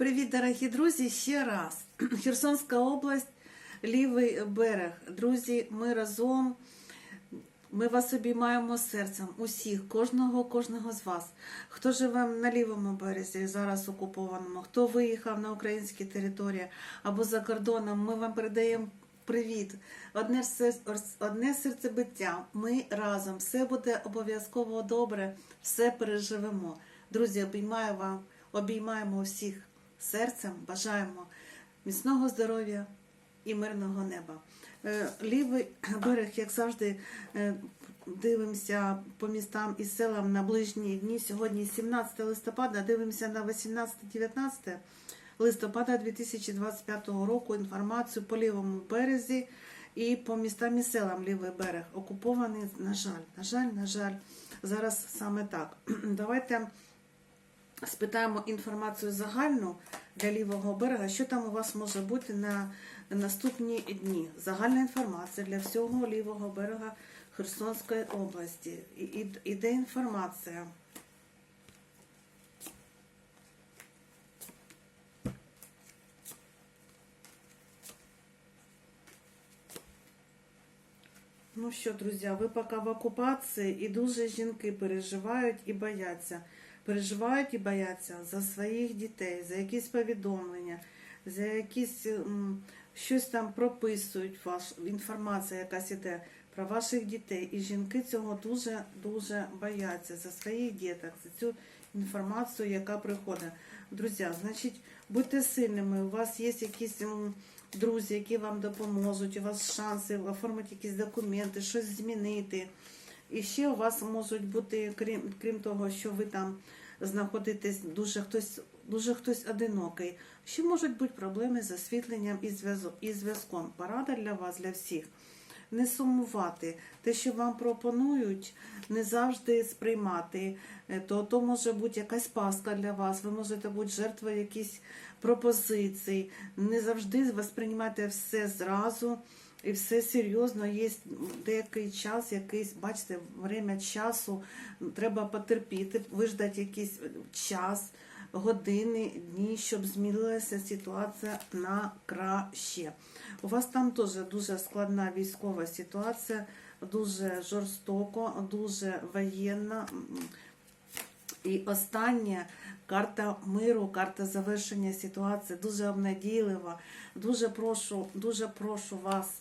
Привіт, дорогі друзі! Ще раз. Херсонська область, лівий берег. Друзі, ми разом. Ми вас обіймаємо серцем, усіх, кожного, кожного з вас. Хто живе на лівому березі, зараз окупованому, хто виїхав на українські території або за кордоном, ми вам передаємо привіт. Одне, серце- одне серцебиття. Ми разом. Все буде обов'язково добре, все переживемо. Друзі, обіймаю вам, обіймаємо всіх серцем, бажаємо міцного здоров'я і мирного неба. Е, Лівий берег, як завжди, е, дивимося по містам і селам на ближні дні. Сьогодні 17 листопада, дивимося на 18-19 листопада 2025 року інформацію по лівому березі і по містам і селам лівий берег окупований. На жаль, на жаль, на жаль, зараз саме так. Давайте спитаємо інформацію загальну для лівого берега, що там у вас може бути на наступні дні. Загальна інформація для всього лівого берега Херсонської області. Іде інформація. Ну що, друзі, ви поки в окупації і дуже жінки переживають і бояться. Переживають і бояться за своїх дітей, за якісь повідомлення, за якісь щось там прописують ваш інформація, якась іде про ваших дітей. І жінки цього дуже дуже бояться за своїх діток, за цю інформацію, яка приходить. Друзі, значить, будьте сильними. У вас є якісь друзі, які вам допоможуть, у вас шанси оформити якісь документи, щось змінити. І ще у вас можуть бути, крім, крім того, що ви там знаходитесь, дуже хтось, дуже хтось одинокий. Ще можуть бути проблеми з освітленням і зв'язок- і зв'язком. Порада для вас, для всіх. Не сумувати. Те, що вам пропонують, не завжди сприймати. Е, То, то може бути якась паска для вас, ви можете бути жертвою якихось пропозицій. Не завжди восприймайте все зразу і все серйозно. Є деякий час, якийсь, бачите, время часу треба потерпіти, виждати якийсь час, години, дні, щоб змінилася ситуація на краще. У вас там теж дуже складна військова ситуація, дуже жорстоко, дуже воєнна. І остання карта миру, карта завершення ситуації дуже обнадійлива. Дуже прошу, дуже прошу вас.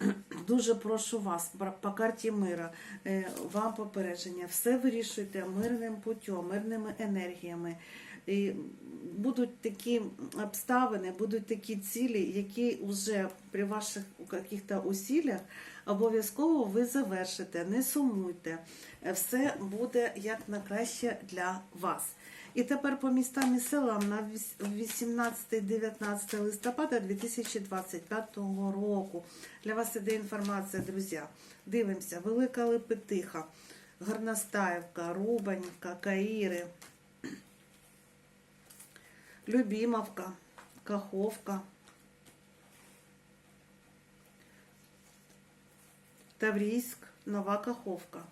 Дуже прошу вас по карті мира, е, вам попередження, все вирішуйте мирним путем, мирними енергіями. І будуть такі обставини, будуть такі цілі, які вже при ваших каких-то усиллях обов'язково ви завершите. Не сумуйте. Все буде як на краще для вас. І тепер по містам і селам на 18-19 листопада 2025 року. Для вас іде інформація, друзі. Дивимося, Велика Липетиха, Горностаївка, Рубанівка, Каїри, Любімовка, Каховка, Таврійськ, Нова Каховка.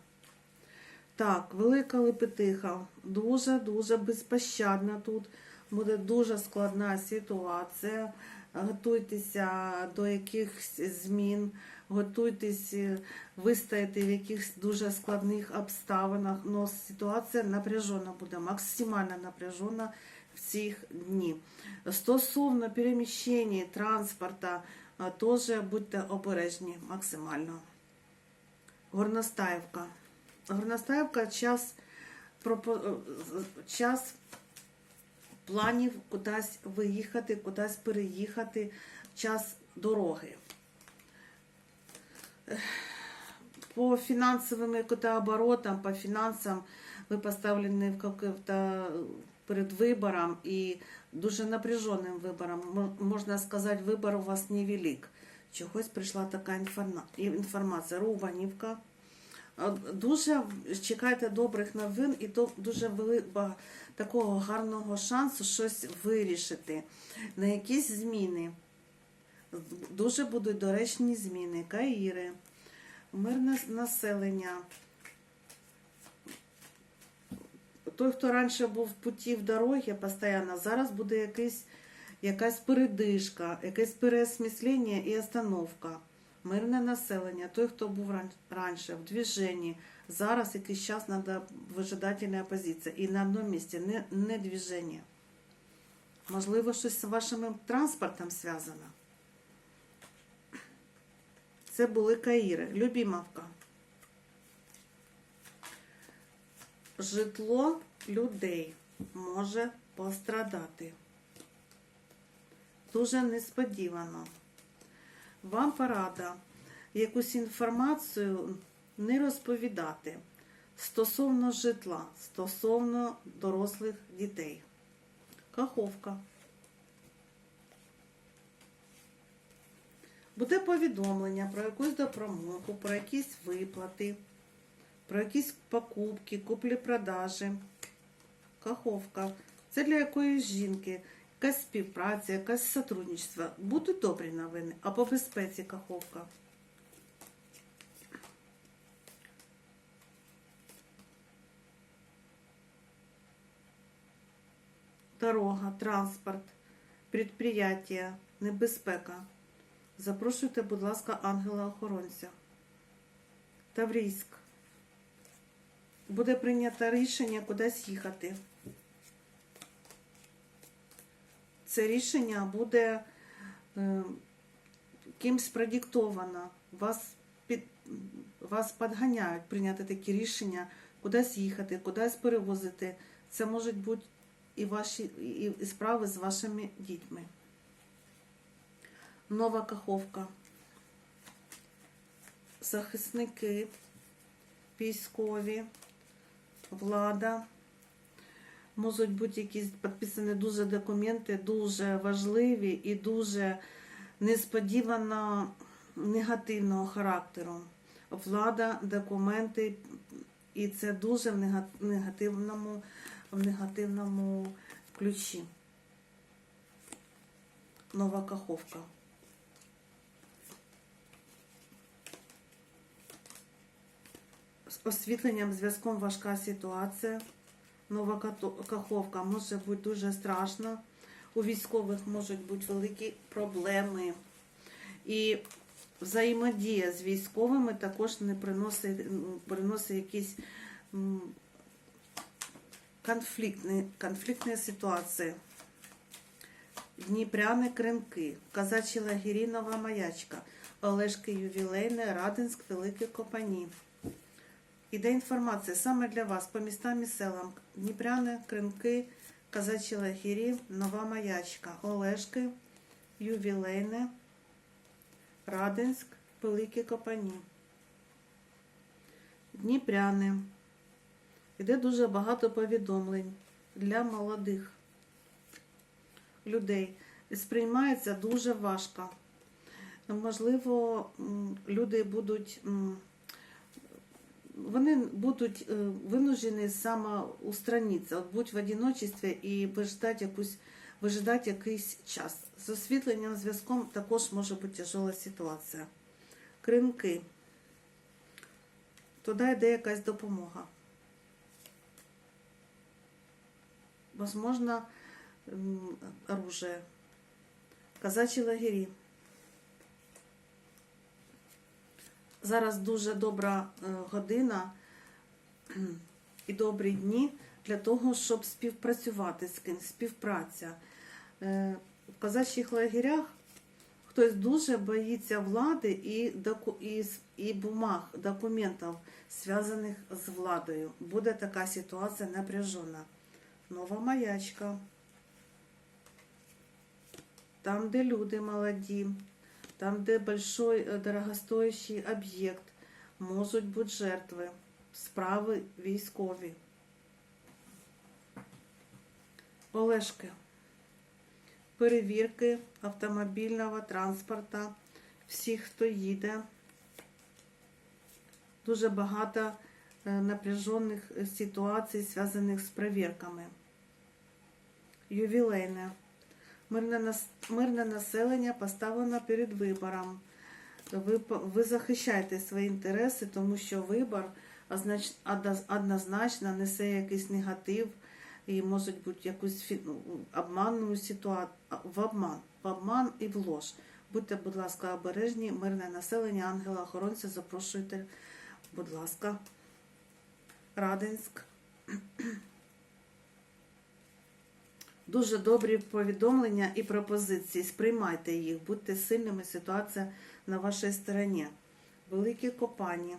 Так, велика лепетиха, дуже-дуже безпощадна тут. Буде дуже складна ситуація. Готуйтеся до якихось змін, готуйтесь е, вистояти в якихось дуже складних обставинах. Но ситуація напряжена буде, максимально напряжена в ці дні. Стосовно переміщення транспорта, е, теж будьте обережні максимально. Горностаївка. Горностаївка час, е, час планів кудись виїхати, кудись переїхати, час дороги. По фінансовим оборотам, по фінансам ви поставлені в каких-то перед вибором і дуже напряженим вибором. Можна сказати, вибор у вас невелик. Чогось прийшла така інформа- інформація. Рубанівка. Дуже чекайте добрих новин і дуже вели- ба- такого гарного шансу щось вирішити, на якісь зміни. Дуже будуть доречні зміни, каїри, мирне населення. той, хто раніше був в путі в дорогі постійно, зараз буде якийсь, якась передишка, якесь переосміслення і остановка. Мирне населення, той, хто був ран- раніше в движенні, зараз якийсь час треба вижидательна позиція. І на одному місці, не, не движення. Можливо, щось з вашим транспортом зв'язано. Це були Каїри. Любімовка. Житло людей може пострадати. Дуже несподівано. Вам порада якусь інформацію не розповідати стосовно житла, стосовно дорослих дітей. Каховка. Буде повідомлення про якусь допомогу, про якісь виплати, про якісь покупки, куплі-продажі. Каховка. Це для якоїсь жінки, якась співпраця, якесь сотрудничество. Будуть добрі новини, а по безпеці каховка. Дорога, транспорт, предприятия, небезпека. Запрошуйте, будь ласка, ангела-охоронця. Таврійськ. Буде прийнято рішення кудись їхати. Це рішення буде е, кимсь продиктовано. Вас, під, вас підганяють прийняти такі рішення, кудись їхати, кудись перевозити. Це можуть бути і ваші і, і справи з вашими дітьми. Нова Каховка. Захисники, військові, влада. Можуть бути якісь підписані дуже документи, дуже важливі і дуже несподівано негативного характеру. Влада, документи, і це дуже в негативному, в негативному ключі. Нова Каховка. З освітленням, зв'язком важка ситуація. Нова Каховка може бути дуже страшна. У військових можуть бути великі проблеми. І взаємодія з військовими також не приносить, приносить якісь конфліктні, конфліктні ситуації. Дніпряни Кринки, Казачі лагері Нова Маячка, Олешки Ювілейне, Радинськ, Великі Копані. Іде інформація саме для вас по містам і селам. Дніпряни, Кринки, Казачі лагері, Нова Маячка, Олешки, Ювілейне, Радинськ, Великі Копані. Дніпряни. Іде дуже багато повідомлень для молодих людей. Сприймається дуже важко. Можливо, люди будуть. Вони будуть е, винужені самоустранитися, от будь в одиночестві і виждати якусь вижидати якийсь час. З освітленням зв'язком також може бути тяжела ситуація. Кринки. Туди йде якась допомога. Возможно, оружие. Казачі лагері. Зараз дуже добра е, година і добрі дні для того, щоб співпрацювати з кимось, співпраця. Е, В казачих лагерях хтось дуже боїться влади і, і, і бумаг, документів, зв'язаних з владою. Буде така ситуація напряжена. Нова маячка. Там, де люди молоді, там, де большой е, дорогостоящий об'єкт, можуть бути жертви, справи військові. Олешки. Перевірки автомобільного транспорту, всіх, хто їде. Дуже багато е, напряжених ситуацій, зв'язаних з перевірками. Ювілейне. Мирне, населення поставлено перед вибором. Ви, ви захищаєте свої інтереси, тому що вибор однозначно несе якийсь негатив і може бути якусь ну, обманну ситуацію в обман, в обман і в лож. Будьте, будь ласка, обережні, мирне населення, ангела охоронця, запрошуйте, будь ласка, Радинськ. Дуже добрі повідомлення і пропозиції. Сприймайте їх, будьте сильними, ситуація на вашій стороні. Великі копання.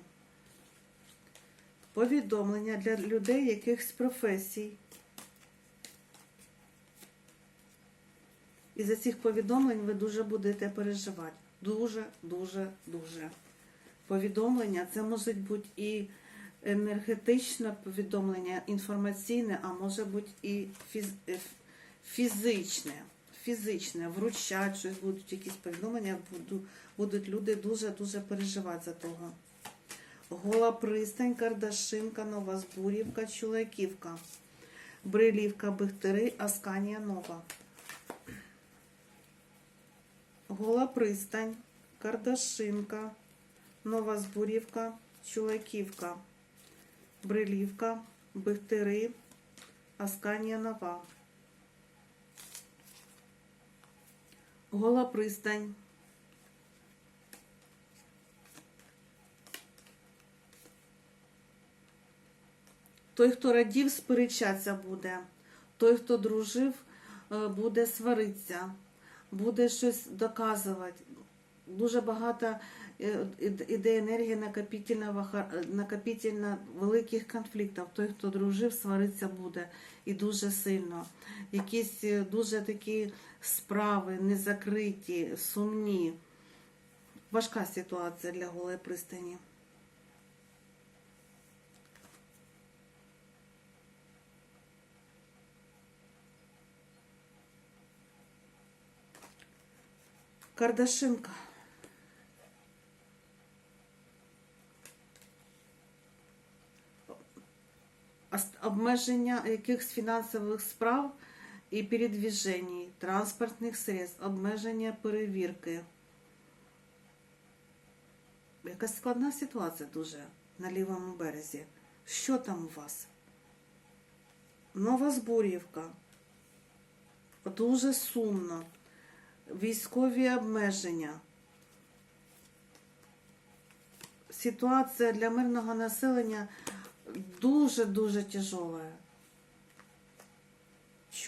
Повідомлення для людей якихось професій. І за цих повідомлень ви дуже будете переживати. Дуже, дуже, дуже. Повідомлення це може бути і енергетичне повідомлення, інформаційне, а може бути і фіз... фізичне. Фізичне, вручать щось будуть якісь повідомлення, буду- будуть люди дуже-дуже переживати за того. Гола пристань, Кардашинка, Нова Збурівка, Чулаківка, Брилівка, Бехтери, Асканія Нова. Гола пристань, Кардашинка, Нова Збурівка, Чулаківка, Брилівка, Бехтери, Асканія Нова. Гола пристань. Той, хто радів, сперечатися буде. Той, хто дружив, е, буде сваритися, буде щось доказувати. Дуже багато е, іде- енергія накопительного, ха- великих конфліктів. Той, хто дружив, сваритися буде і дуже сильно. Якісь е, дуже такі справи незакриті, сумні. Важка ситуація для голої пристані. Кардашинка. Обмеження якихось фінансових справ і передвіжень, транспортних средств, обмеження перевірки. Якась складна ситуація дуже на лівому березі. Що там у вас? Нова Збур'ївка. Дуже сумно. Військові обмеження. Ситуація для мирного населення дуже-дуже тяжела.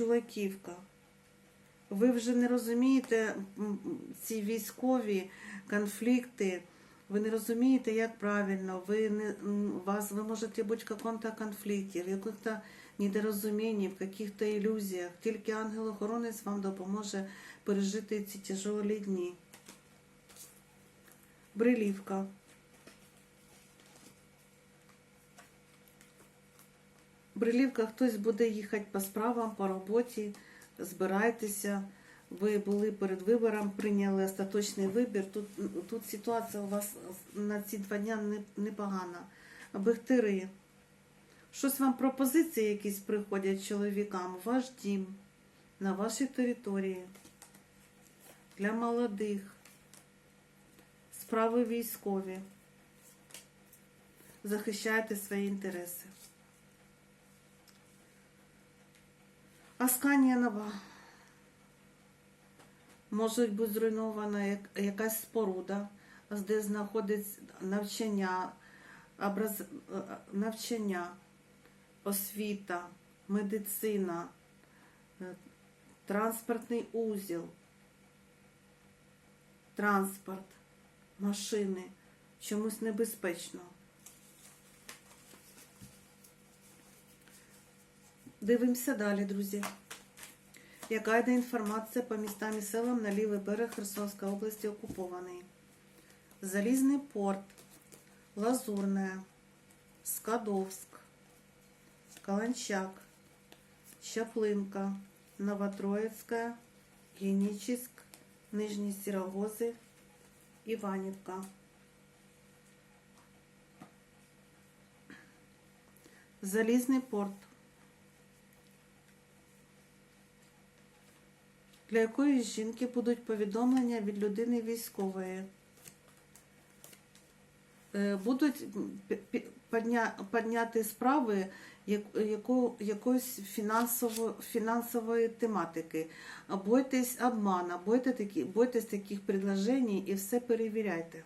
Чулаківка. Ви вже не розумієте ці військові конфлікти. Ви не розумієте, як правильно. Ви не вас ви можете бути в каком-то конфлікті, в яких-то недорозумінні, в каких-то ілюзіях. Тільки ангел-охоронець вам допоможе пережити ці тяжелі дні. Брилівка. Брилівка хтось буде їхати по справам, по роботі, збирайтеся. Ви були перед вибором, прийняли остаточний вибір. Тут, тут ситуація у вас на ці два не- непогана. Бехтири. Щось вам пропозиції якісь приходять чоловікам, ваш дім, на вашій території, для молодих, справи військові. Захищайте свої інтереси. Асканія нова. Може бути зруйнована якась споруда, де знаходиться навчання, образ... е, навчання, освіта, медицина, е, транспортний узіл, транспорт, машини, чомусь небезпечно. Дивимося далі, друзі. Яка йде інформація по містам і селам на лівий берег Херсонської області окупований? Залізний порт, Лазурне, Скадовськ, Каланчак, Чаплинка, Новотроїцька, Генічіськ, Нижні Сірогози, Іванівка. Залізний порт. Для якої жінки будуть повідомлення від людини військової? Е, Будуть пі- пі- підня- підняти справи як- яко- якоїсь фінансово, фінансової тематики. Бойтесь обмана, бойтесь, такі, бойтесь таких предложень і все перевіряйте.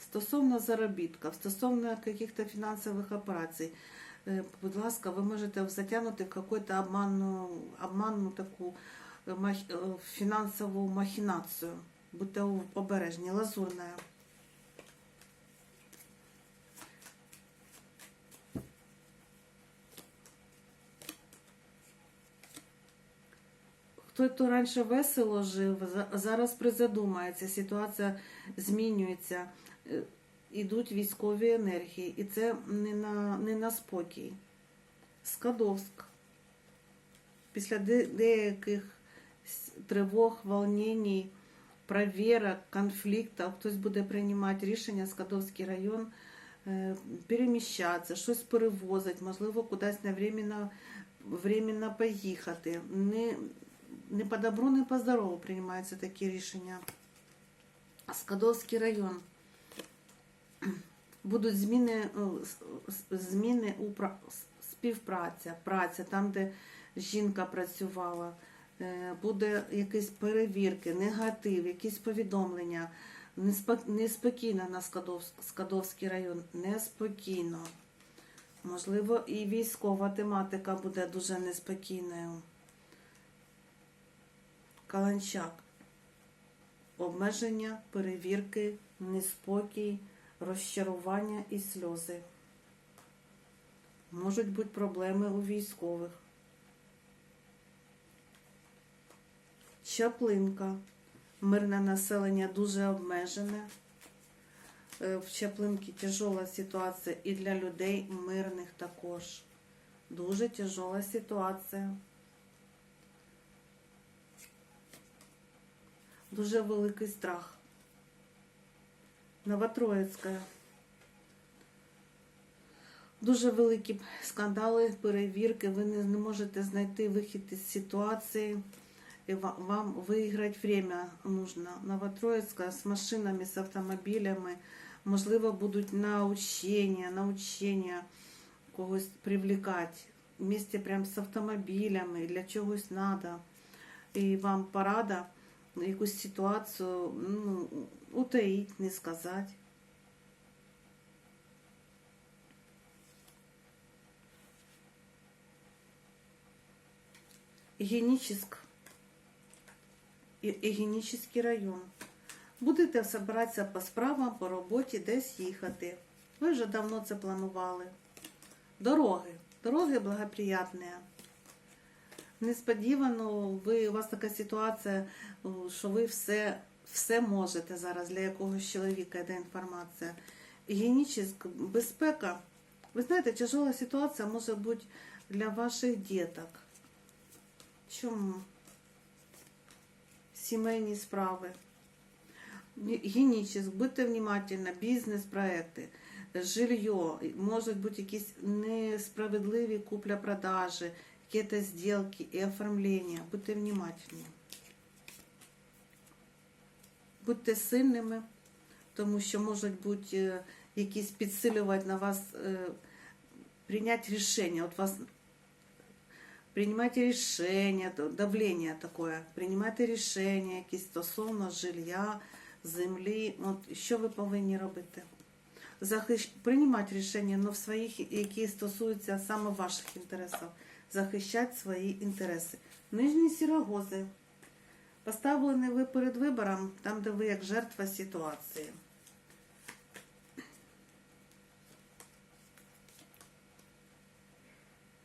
Стосовно заробітків, стосовно якихось фінансових операцій, будь ласка, ви можете затягнути в якусь обманну, обманну таку е, мах- е, фінансову махінацію. Будьте обережні, лазурна. Хто раніше весело жив, зараз призадумається, ситуація змінюється, е, ідуть військові енергії, і це не на, не на спокій. Скадовськ. Після де- деяких с- тривог, волнений, проверок, конфліктів, хтось буде приймати рішення, Скадовський район, е, переміщатися, щось перевозити, можливо, кудись на временно, временно поїхати. Не, не по добру, не по здорову приймаються такі рішення. Скадовський район. Будуть зміни, е, зміни у співпраця, праця, там, де жінка працювала. Е, Буде якісь перевірки, негатив, якісь повідомлення. Неспокійно на Скадовський район, неспокійно. Можливо, і військова тематика буде дуже неспокійною. Каланчак. Обмеження, перевірки, неспокій, розчарування і сльози. Можуть бути проблеми у військових. Чаплинка. Мирне населення дуже обмежене. Е, В Чаплинці тяжела ситуація і для людей мирних також. Дуже тяжела ситуація. Дуже великий страх. Новотроїцька. Дуже великі скандали, перевірки. Ви не, не можете знайти вихід із ситуації. Ва- вам виграти время нужно. Новотроїцька з машинами, з автомобілями. Можливо, будуть научення, научення когось привлекати. Вместе прям з автомобілями, для чогось треба. І вам порада якусь ситуацію ну, утаїть, не сказати. Геническ. Генічний район. Будете збиратися по справам, по роботі, десь їхати. Ви вже давно це планували. Дороги. Дороги благоприятні. Несподівано ви, у вас така ситуація, що ви все, все можете зараз для якогось чоловіка йде інформація. Гігієнічна безпека. Ви знаєте, тяжела ситуація може бути для ваших діток. Чому? Сімейні справи. Гінічіс, будьте внимательны, бізнес-проекти, жилье, можуть бути якісь несправедливі купля-продажі, якісь сделки і оформлення. Будьте внимательні. Будьте сильними, тому що можуть бути е, якісь підсилювати на вас, е, прийняти рішення. От вас Принимайте рішення, давлення таке, приймайте рішення якісь стосовно жилья, землі. От що ви повинні робити? Захищ... Приймати рішення, але в своїх, які стосуються саме ваших інтересів. Захищати свої інтереси. Нижні сірогози. Поставлені ви перед вибором, там, де ви як жертва ситуації.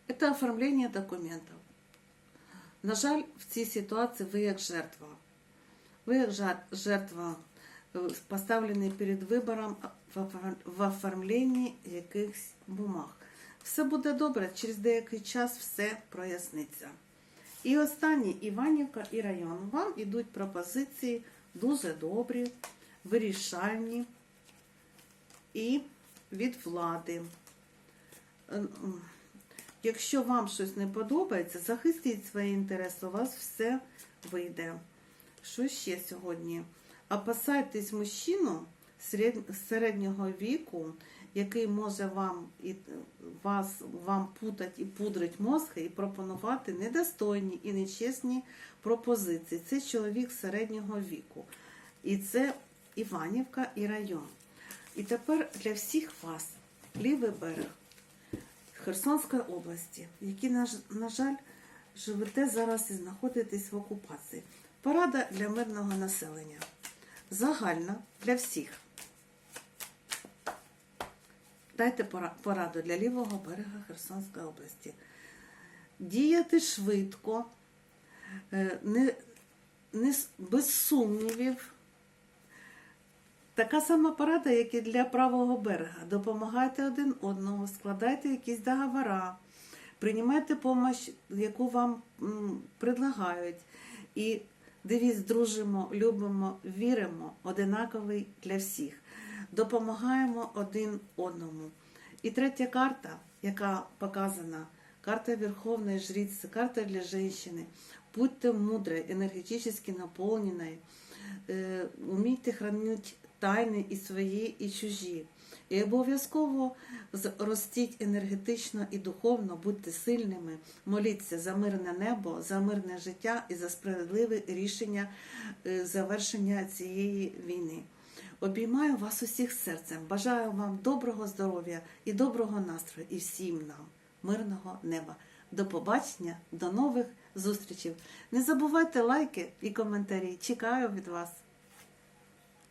Это оформление документов. На жаль, в цій ситуації ви як жертва. Ви як жертва е, поставлені перед вибором в оформленні якихось бумаг. Все буде добре, через деякий час все проясниться. І останнє Іванівка і район. Вам ідуть пропозиції дуже добрі, вирішальні і від влади. Е, Якщо вам щось не подобається, захистіть свої інтереси, у вас все вийде. Що ще сьогодні? Опасайтесь мужчину серед- середнього віку, який може вам і вас вам путать і пудрить мозки і пропонувати недостойні і нечесні пропозиції. Це чоловік середнього віку. І це Іванівка і район. І тепер для всіх вас лівий берег Херсонської області, які, на жаль, живете зараз і знаходитесь в окупації. Порада для мирного населення. Загальна для всіх. Дайте пораду для лівого берега Херсонської області. Діяти швидко, е, не, не, без сумнівів. Така сама порада, як і для правого берега. Допомагайте один одному, складайте якісь договора, приймайте допомогу, яку вам предлагають. І девіз дружимо, любимо, віримо, одинаковий для всіх. Допомагаємо один одному. І третя карта, яка показана, карта Верховної Жриці, карта для жінки. Будьте мудрой, енергетично наповненою, е, умійте хранити тайни і свої, і чужі. І обов'язково ростіть енергетично і духовно, будьте сильними, моліться за мирне небо, за мирне життя і за справедливе рішення е, завершення цієї війни. Обіймаю вас усіх серцем. Бажаю вам доброго здоров'я і доброго настрою, і всім нам мирного неба. До побачення, до нових зустрічей. Не забувайте лайки і коментарі. Чекаю від вас.